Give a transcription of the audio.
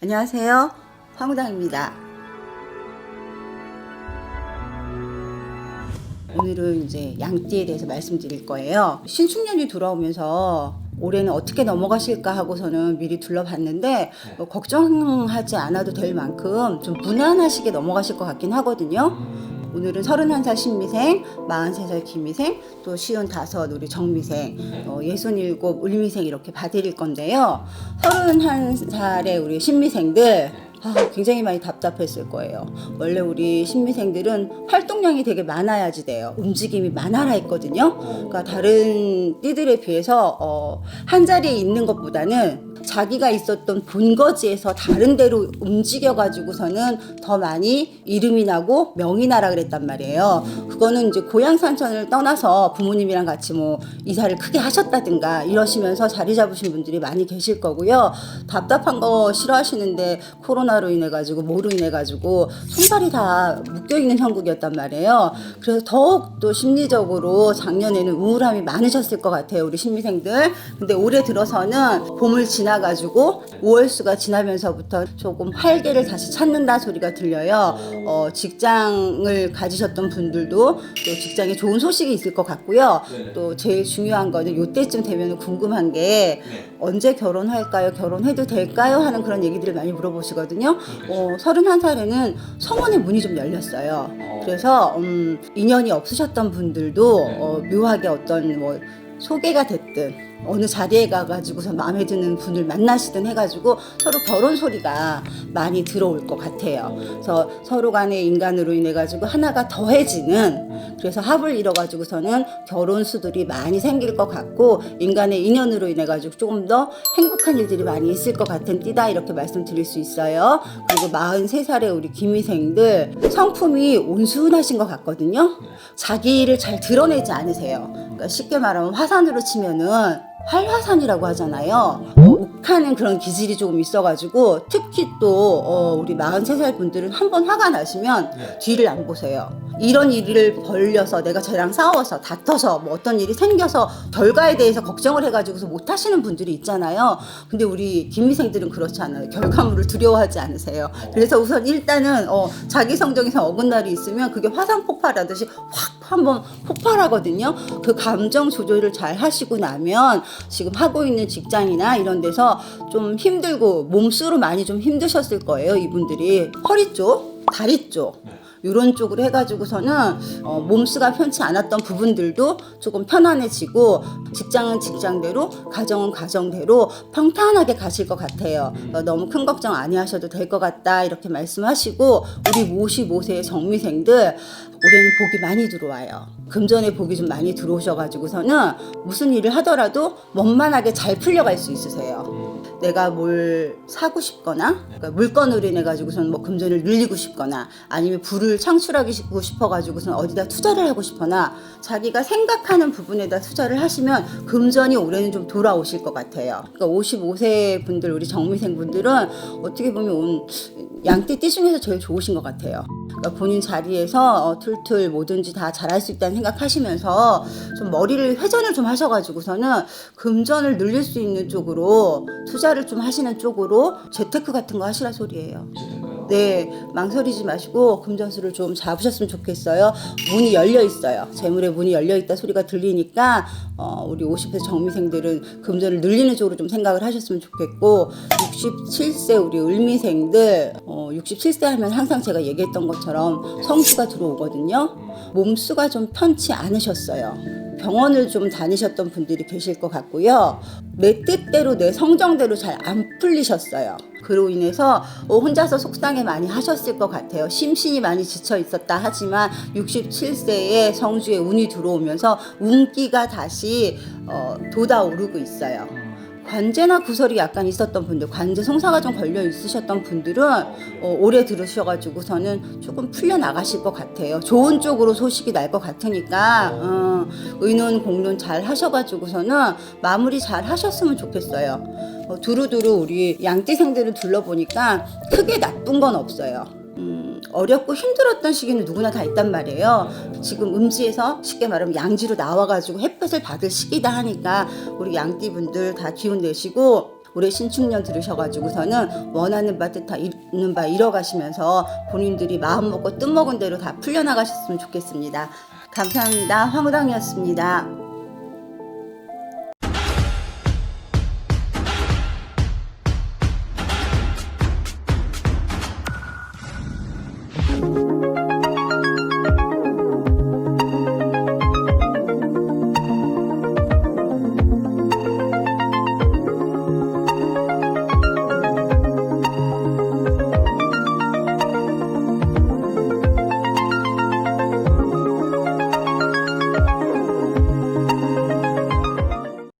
안녕하세요. 황우당입니다. 오늘은 이제 양띠에 대해서 말씀드릴 거예요. 신축년이 돌아오면서 올해는 어떻게 넘어가실까 하고서는 미리 둘러봤는데 뭐 걱정하지 않아도 될 만큼 좀 무난하시게 넘어가실 것 같긴 하거든요. 오늘은 31살 신미생, 43살 김미생, 또 55 우리 정미생, 어, 67 을미생 이렇게 봐드릴 건데요. 31살의 우리 신미생들 아, 굉장히 많이 답답했을 거예요. 원래 우리 신미생들은 활동량이 되게 많아야지 돼요. 움직임이 많아라 했거든요. 그러니까 다른 띠들에 비해서 어, 한 자리에 있는 것보다는 자기가 있었던 본거지에서 다른 데로 움직여 가지고서는 더 많이 이름이 나고 명이 나라 그랬단 말이에요. 그거는 이제 고향 산천을 떠나서 부모님이랑 같이 뭐 이사를 크게 하셨다든가 이러시면서 자리 잡으신 분들이 많이 계실 거고요. 답답한 거 싫어하시는데 코로나로 인해 가지고 뭐로 인해 가지고 손발이 다 묶여 있는 형국이었단 말이에요. 그래서 더욱 또 심리적으로 작년에는 우울함이 많으셨을 것 같아요. 우리 신미생들. 근데 올해 들어서는 봄을 지나 가지고 5월수가 지나면서부터 조금 활기를 다시 찾는다 소리가 들려요. 어, 직장을 가지셨던 분들도 또 직장에 좋은 소식이 있을 것 같고요. 네네. 또 제일 중요한 거는 요때쯤 되면 궁금한 게 네. 언제 결혼할까요? 결혼해도 될까요? 하는 그런 얘기들을 많이 물어보시거든요. 어, 31살에는 성혼의 문이 좀 열렸어요. 어. 그래서 음, 인연이 없으셨던 분들도 네. 어, 묘하게 어떤 뭐 소개가 됐든 어느 자리에 가가지고서 마음에 드는 분을 만나시든 해가지고 서로 결혼 소리가 많이 들어올 것 같아요. 그래서 서로 간의 인간으로 인해 가지고 하나가 더해지는 그래서 합을 이뤄가지고서는 결혼 수들이 많이 생길 것 같고 인간의 인연으로 인해 가지고 조금 더 행복한 일들이 많이 있을 것 같은 띠다 이렇게 말씀드릴 수 있어요. 그리고 43살의 우리 김희생들 성품이 온순하신 것 같거든요. 자기를 잘 드러내지 않으세요. 그러니까 쉽게 말하면 화산으로 치면은 활화산이라고 하잖아요. 어, 욱하는 그런 기질이 조금 있어가지고 특히 또 어, 우리 43살 분들은 한 번 화가 나시면 네. 뒤를 안 보세요. 이런 일을 벌려서 내가 쟤랑 싸워서 다퉈서 뭐 어떤 일이 생겨서 결과에 대해서 걱정을 해가지고서 못 하시는 분들이 있잖아요. 근데 우리 김미생들은 그렇지 않아요. 결과물을 두려워하지 않으세요. 그래서 우선 일단은 어, 자기 성적에서 어긋날이 있으면 그게 화산 폭발하듯이 확 한번 폭발하거든요. 그 감정 조절을 잘 하시고 나면 지금 하고 있는 직장이나 이런 데서 좀 힘들고 몸수로 많이 좀 힘드셨을 거예요. 이분들이 허리 쪽, 다리 쪽. 이런 쪽으로 해가지고서는 어, 몸수가 편치 않았던 부분들도 조금 편안해지고 직장은 직장대로 가정은 가정대로 평탄하게 가실 것 같아요. 어, 너무 큰 걱정 안 하셔도 될 것 같다 이렇게 말씀하시고 우리 55세의 정미생들 올해는 복이 많이 들어와요. 금전에 복이 좀 많이 들어오셔가지고서는 무슨 일을 하더라도 원만하게 잘 풀려갈 수 있으세요. 내가 뭘 사고 싶거나 그러니까 물건으로 인해 가지고서는 뭐 금전을 늘리고 싶거나 아니면 부를 창출하고 싶어 가지고서는 어디다 투자를 하고 싶거나 자기가 생각하는 부분에다 투자를 하시면 금전이 올해는 좀 돌아오실 것 같아요. 그러니까 55세 분들 우리 정미생 분들은 어떻게 보면 온 양띠 띠 중에서 제일 좋으신 것 같아요. 그러니까 본인 자리에서 어, 툴툴 뭐든지 다 잘할 수 있다는 생각하시면서 좀 머리를 회전을 좀 하셔가지고서는 금전을 늘릴 수 있는 쪽으로 투자를 좀 하시는 쪽으로 재테크 같은 거 하시라 소리예요. 네, 망설이지 마시고 금전수를 좀 잡으셨으면 좋겠어요. 문이 열려 있어요. 재물의 문이 열려 있다 소리가 들리니까 어, 우리 50세 정미생들은 금전을 늘리는 쪽으로 좀 생각을 하셨으면 좋겠고 67세 우리 을미생들 어, 67세 하면 항상 제가 얘기했던 것처럼 성수가 들어오거든요. 몸수가 좀 편치 않으셨어요. 병원을 좀 다니셨던 분들이 계실 것 같고요. 내 뜻대로 내 성정대로 잘 안 풀리셨어요. 그로 인해서 어, 혼자서 속상해 많이 하셨을 것 같아요. 심신이 많이 지쳐 있었다 하지만 67세에 성주에 운이 들어오면서 운기가 다시 어, 돋아오르고 있어요. 관제나 구설이 약간 있었던 분들, 관제 송사가 좀 걸려 있으셨던 분들은 어, 올해 들으셔가지고서는 조금 풀려 나가실 것 같아요. 좋은 쪽으로 소식이 날 것 같으니까 어, 의논 공론 잘 하셔가지고서는 마무리 잘 하셨으면 좋겠어요. 어, 두루두루 우리 양띠생들을 둘러보니까 크게 나쁜 건 없어요. 음, 어렵고 힘들었던 시기는 누구나 다 있단 말이에요. 지금 음지에서 쉽게 말하면 양지로 나와가지고 햇볕을 받을 시기다 하니까 우리 양띠분들 다 기운 내시고 올해 신축년 들으셔가지고서는 원하는 바 뜻다 이루는 바 이뤄가시면서 본인들이 마음 먹고 뜻 먹은 대로 다 풀려나가셨으면 좋겠습니다. 감사합니다. 황우당이었습니다.